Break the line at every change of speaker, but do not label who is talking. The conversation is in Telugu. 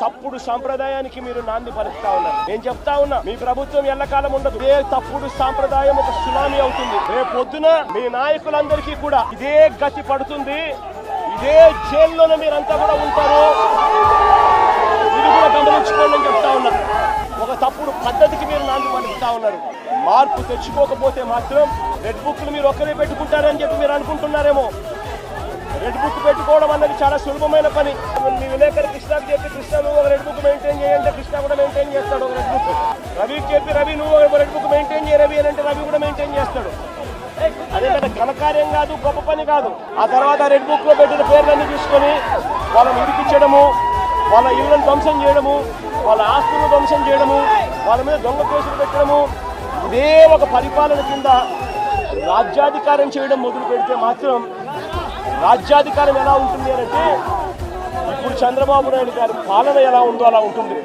తప్పుడు సాంప్రదాయానికి మీరు నాంది పలుకుతా ఉన్నారు. నేను చెప్తా ఉన్నా మీ ప్రభుత్వం ఎల్లకాలం ఉండదు. ఇదే తప్పుడు సాంప్రదాయం ఒక సునామీ అవుతుంది. రేపు పొద్దున మీ నాయకులందరికీ కూడా ఇదే గతి పడుతుంది. ఇదే జైల్లోనే మీరంతా కూడా ఉంటారు. ఇది కూడా గమనించుకోండి అని చెప్తా ఉన్నారు ఒక తప్పుడు పద్ధతికి మీరు నాంది పలుకుతా ఉన్నారు. మార్పు తెచ్చుకోకపోతే మాత్రం రెడ్ బుక్లు మీరు ఒక్కరే పెట్టుకుంటారని చెప్పి మీరు అనుకుంటున్నారేమో. రెడ్ బుక్ పెట్టుకోవడం అన్నది చాలా సులభమైన పని. మీ విలేకరి రవికి చెప్పి రవి నువ్వు ఒక రెడ్ బుక్ మెయింటైన్ చేయ రవి అని అంటే రవి కూడా మెయింటైన్ చేస్తాడు. అదే పెద్ద ఘనకార్యం కాదు గొప్ప పని కాదు. ఆ తర్వాత రెడ్ బుక్లో పెట్టిన పేర్లన్నీ తీసుకొని వాళ్ళని ఇరికించడము వాళ్ళ ఇళ్ళను ధ్వంసం చేయడము వాళ్ళ ఆస్తులను ధ్వంసం చేయడము వాళ్ళ మీద దొంగ కేసులు పెట్టడము ఇదే ఒక పరిపాలన కింద రాజ్యాధికారం చేయడం మొదలు పెడితే మాత్రం రాజ్యాధికారం ఎలా ఉంటుంది అంటే ఇప్పుడు చంద్రబాబు నాయుడు గారి పాలన ఎలా ఉందో అలా ఉంటుంది.